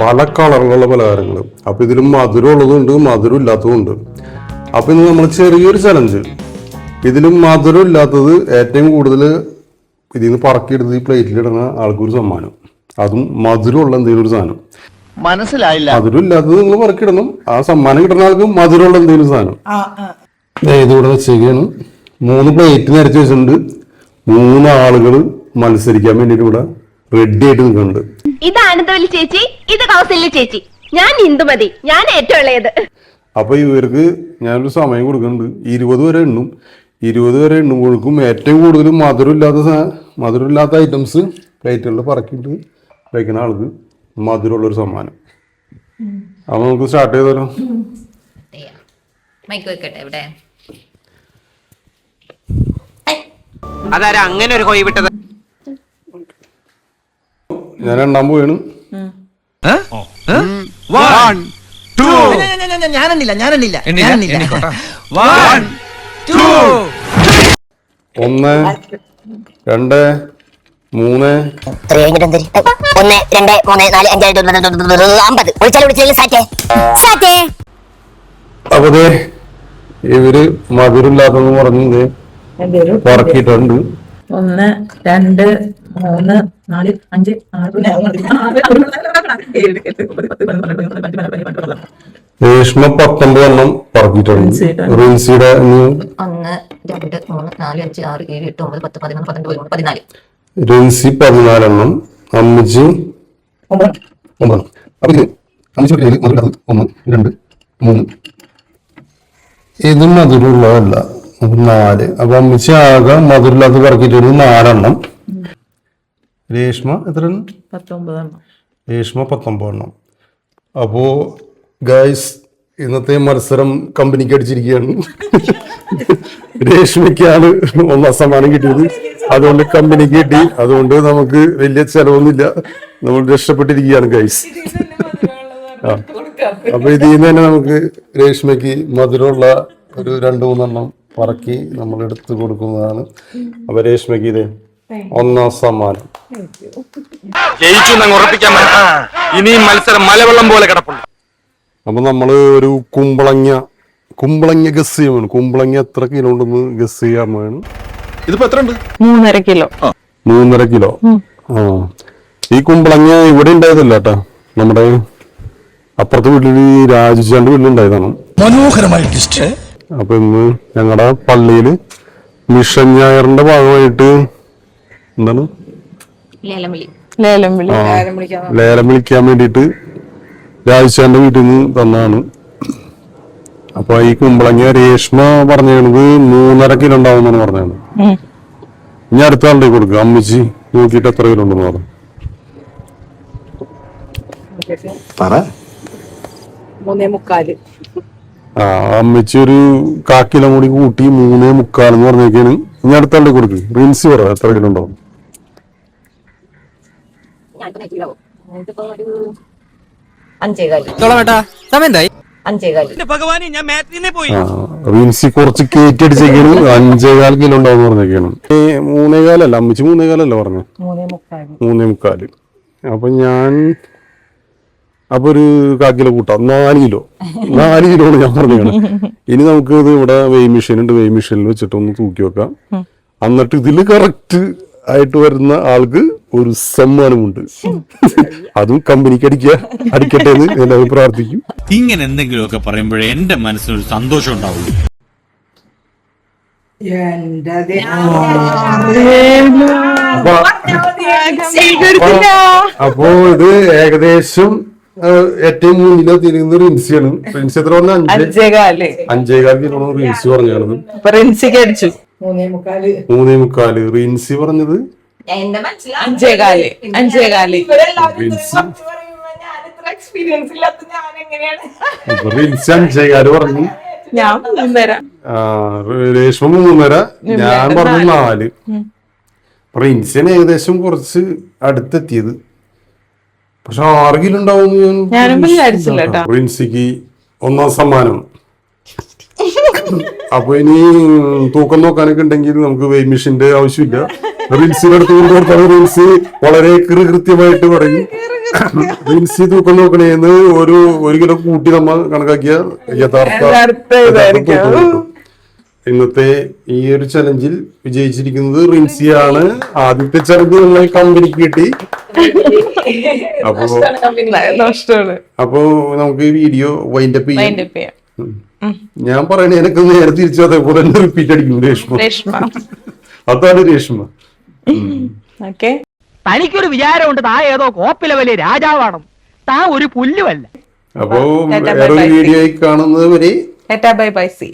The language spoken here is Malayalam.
പല കളറിലുള്ള പലഹാരങ്ങൾ അപ്പൊ ഇതിലും മധുരം ഉള്ളതുണ്ട് മധുരം ഇല്ലാത്തതുണ്ട് അപ്പൊ ഇന്ന് നമ്മൾ ചെറിയൊരു ചലഞ്ച് ഇതിലും മധുരം ഇല്ലാത്തത് ഏറ്റവും കൂടുതൽ ഇതിൽ നിന്ന് പറക്കിയെടുത്ത് ഈ പ്ലേറ്റിൽ ഇടുന്ന ആൾക്കൊരു സമ്മാനം. അതും മധുരമുള്ള എന്തെങ്കിലും ഒരു സാധനം. മനസ്സിലായില്ല. മധുരം ഇല്ലാത്തത് നിങ്ങൾ പറക്കിടണം ആ സമ്മാനം കിട്ടുന്ന ആൾക്ക് മധുരമുള്ള എന്തെങ്കിലും സാധനം. ഇതുകൂടെ വെച്ചേക്കാണ്. മൂന്ന് പ്ലേറ്റ് നിരത്തി വെച്ചിട്ടുണ്ട്. മൂന്ന് ആളുകൾ മത്സരിക്കാൻ വേണ്ടിയിട്ട് ഇവിടെ റെഡി ആയിട്ട് നിൽക്കുന്നുണ്ട്. ഇത് ആനന്ദവല്ലി ചേച്ചി ഇത് കൗസല്യ ചേച്ചി. ഞാൻ ഇന്ദുമതി ഞാൻ ഏറ്റവും ഇളയത്. അപ്പൊ ഇവർക്ക് ഞാനൊരു സമയം കൊടുക്കുന്നുണ്ട്. ഇരുപത് വരെ എണ്ണും. ഇരുപത് വരെ എണ്ണും കൊടുക്കും ഏറ്റവും കൂടുതൽ മധുരമില്ലാത്ത മധുരമില്ലാത്ത ഐറ്റംസ് പ്ലേറ്റുകളിൽ പറക്കിട്ട് വയ്ക്കുന്ന ആൾക്ക് മധുരമുള്ളൊരു സമ്മാനം. അപ്പൊ നമുക്ക് സ്റ്റാർട്ട് ചെയ്താലോ. മൈക്ക് വെക്കട്ടെ ഇവിടെ. അതാരാ അങ്ങനെ ഒരു കൊയ് വിട്ടത്? ഞാൻ രണ്ടാം പോയാണ് ഞാനെണ്ണില്ല ഞാനെണ്ണില്ല ഒന്ന് രണ്ട് മൂന്ന്. ഒന്ന് രണ്ട് മൂന്ന് നാല് അഞ്ച് ആറ് അമ്പത്. സാറ്റേ. സാറ്റേ. അപ്പൊ ഇവർ ഇവർ മധുരമില്ലാത്തെന്ന് പറഞ്ഞ് പറക്കിയിട്ടുണ്ട്. ഒന്ന് രണ്ട് മൂന്ന് നാല് അഞ്ച് രേഷ്മ പത്തൊമ്പത് എണ്ണം പറക്കിയിട്ടുണ്ട്. റിൻസിയുടെ. ഒന്ന് രണ്ട് മൂന്ന് നാല് അഞ്ച് ആറ് ഏഴ് എട്ട് ഒമ്പത് പത്ത് പതിനൊന്ന് പന്ത്രണ്ട് പതിമൂന്ന് പതിനാല്. റിൻസി പതിനാലെണ്ണം അമ്മജി ഒമ്പത്. ഒമ്പത്. അപ്പൊ ഇത് ഒന്ന് രണ്ട് മൂന്ന്. ഇത് മധുരമുള്ളതല്ല. അപ്പൊ നാല്. അപ്പൊ അമ്മച്ചി ആകെ മധുരില്ലാത്ത പറക്കിയിട്ടുണ്ട് നാലെണ്ണം. രേഷ്മ എത്ര രേഷ്മ പത്തൊമ്പതെണ്ണം. അപ്പോ ഗൈസ് ഇന്നത്തെ മത്സരം കമ്പനിക്ക് അടിച്ചിരിക്കുകയാണ്. രേഷ്മയ്ക്കാണ് ഒന്നാം സമ്മാനം കിട്ടിയത്. അതുകൊണ്ട് കമ്പനിക്ക് കിട്ടി. അതുകൊണ്ട് നമുക്ക് വലിയ ചെലവൊന്നുമില്ല. നമ്മൾ രക്ഷപ്പെട്ടിരിക്കുകയാണ് ഗൈസ് അപ്പൊ ഇതിൽ നിന്ന് തന്നെ നമുക്ക് രേഷ്മയ്ക്ക് മധുരമുള്ള ഒരു രണ്ടു മൂന്നെണ്ണം പറക്കി നമ്മൾ എടുത്തു കൊടുക്കുന്നതാണ്. അപ്പൊ രേഷ്മയ്ക്ക് ഇത് ഒന്നാം സമ്മാനം. ജയിച്ചു ഉറപ്പിക്കാൻ ഇനിയും മത്സരം മലവെള്ളം പോലെ കിടപ്പുണ്ട്. അപ്പൊ നമ്മൾ ഒരു കുമ്പളങ്ങ കുമ്പളങ്ങ ഗസ് ചെയ്യാൻ കുമ്പളങ്ങ എത്ര കിലോ ഉണ്ടെന്ന് ഗസ് ചെയ്യാൻ വേണം. ഇതിപ്പോ എത്ര ഉണ്ട്? മൂന്നര കിലോ മൂന്നര കിലോ ആ. ഈ കുമ്പളങ്ങ ഇവിടെ ഉണ്ടായതല്ല കേട്ടാ. നമ്മുടെ അപ്പുറത്തെ വീട്ടിൽ രാജുചാണ്ട് വീട്ടിലുണ്ടായതാണ് മനോഹരമായ ടിസ്റ്റ് അപ്പൊ ഇന്ന് ഞങ്ങളുടെ പള്ളിയിൽ മിഷൻ ഞായറിന്റെ ഭാഗമായിട്ട് എന്താണ്? ലേലം വിളി ലേലം വിളി ലേലം വിളിക്കാൻ വേണ്ടിട്ട് രാജശാന്റെ വീട്ടിൽ നിന്ന് തന്നാണ്. അപ്പൊ ഈ കുമ്പളങ്ങ രേഷ്മ പറഞ്ഞത് മൂന്നര കിലോ ഉണ്ടാവുന്നാണ് പറഞ്ഞത്. ഇനി അടുത്ത ആളുടെ കൊടുക്കുക അമ്മച്ചി നോക്കിയിട്ട് എത്ര കിലോ ഉണ്ടെന്ന് പറഞ്ഞു പറ. മൂന്നേ മുക്കാൽ. ആ അമ്മച്ചി ഒരു കാ കിലോ കൂടി കൂട്ടി മൂന്നേ മുക്കാലെന്ന് പറഞ്ഞേക്കാണ്. ഞാൻ അടുത്ത ആളുടെ കൊടുക്ക്. റിൻസി പറ എത്ര കിലോ. ഉണ്ടാവും റിൻസി കുറച്ച് അടിച്ചേക്കാണ്. അഞ്ചേകാൽ കിലോ ഉണ്ടാവും പറഞ്ഞേക്കാണ്. മൂന്നേകാലല്ല അമ്മച്ചി മൂന്നേകാലല്ല പറഞ്ഞു? മൂന്നേ മുക്കാൽ. അപ്പൊ ഞാൻ അപ്പൊ ഒരു കാക്കിലെ കൂട്ടാം. നാല് കിലോ. നാല് കിലോ ആണ് ഞാൻ പറഞ്ഞാണ് ഇനി നമുക്ക് ഇത് ഇവിടെ വെയ് മെഷീൻ ഉണ്ട്. വെയ് മെഷീനിൽ വെച്ചിട്ട് ഒന്ന് തൂക്കി വെക്കാം. എന്നിട്ട് ഇതിൽ കറക്റ്റ് ആയിട്ട് വരുന്ന ആൾക്ക് ഒരു സമ്മാനമുണ്ട് അതും കമ്പനിക്ക് അടിക്കുക അടിക്കട്ടെ എന്ന് എല്ലാവരും പ്രാർത്ഥിക്കും. ഇങ്ങനെ എന്തെങ്കിലുമൊക്കെ പറയുമ്പോഴേ എന്റെ മനസ്സിനൊരു സന്തോഷം ഉണ്ടാവുള്ളൂ. അപ്പൊ ഇത് ഏകദേശം ഏറ്റവും മുന്നിൽ തിരിയുന്ന റിൻസിയാണ്. റിൻസി എത്ര പറഞ്ഞ അഞ്ച്. അഞ്ചേകാൽ. അഞ്ചേകാൽ കിലോ റിൻസി റിൻസിക്ക് അടിച്ചു. മൂന്നേ മുക്കാൽ. റിൻസി പറഞ്ഞത്? അഞ്ചേകാൽ. അഞ്ചേകാൽ. റിൻസി. അഞ്ചേകാൽ പറഞ്ഞു. ഞാൻ മൂന്നര. ആ, രേഷ്മ മൂന്നര. ഞാൻ പറഞ്ഞു നാല്. റിൻസിയാണ് ഏകദേശം കുറച്ച് അടുത്തെത്തിയത്. പക്ഷെ ഉണ്ടാവും ഞാനും വിചാരിച്ചില്ല കേട്ടോ. റിൻസിക്ക് ഒന്നാം സമ്മാനം. അപ്പൊ ഇനി തൂക്കം നോക്കാനൊക്കെ ഉണ്ടെങ്കിൽ നമുക്ക് വെയ് മെഷീന്റെ ആവശ്യമില്ല. റിൻസിയുടെ അടുത്ത് കൊണ്ട് കൊടുത്താൽ റിൻസി വളരെ കൃത്യമായിട്ട് പറയും. റിൻസി തൂക്കം നോക്കണേന്ന് ഒരു ഒരു കിലോ കൂട്ടി നമ്മ കണക്കാക്കിയ യഥാർത്ഥ. ഇന്നത്തെ ഈ ഒരു ചലഞ്ചിൽ വിജയിച്ചിരിക്കുന്നത് റിൻസിയാണ്. ആദ്യത്തെ ചലഞ്ച് നമ്മളെ കമ്പനിക്ക് കിട്ടി. അപ്പോ നഷ്ടമാണ് അപ്പോ നമുക്ക് ഈ വീഡിയോ വൈൻഡപ്പ് ചെയ്യാം. ഞാൻ പറയണേ എനിക്ക് നേരെ തിരിച്ചു അതേപോലെ തന്നെ റിപ്പീറ്റ് അടിക്കും രേഷ്മ. അതാണ് രേഷ്മ. ഓക്കെ തനിക്കൊരു വിചാരമുണ്ട് താ ഏതോ കോപ്പ് വലിയ രാജാവാണ് താ ഒരു പുല്ലുമല്ല. അപ്പോ വേറൊരു. വീഡിയോ കാണുന്നത് വരെ ബൈ ബൈ സി